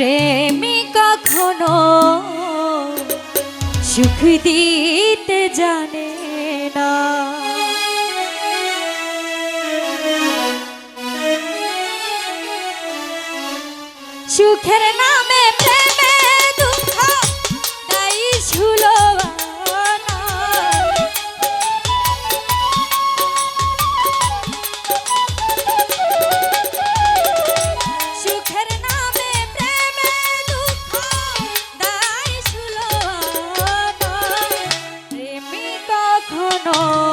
প্রেমী কখনো সুখ দিতে জানে না। সুখের নামে কখনো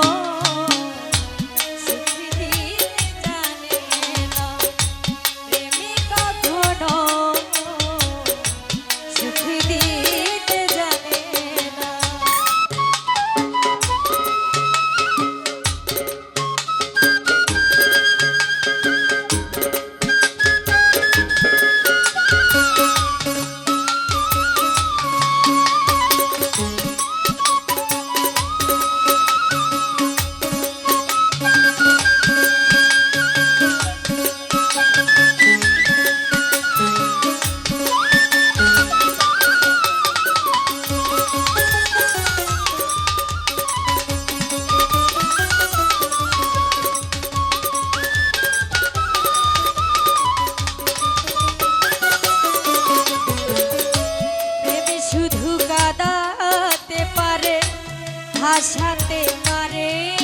ভাষাতে মারে।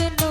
no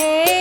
Hey.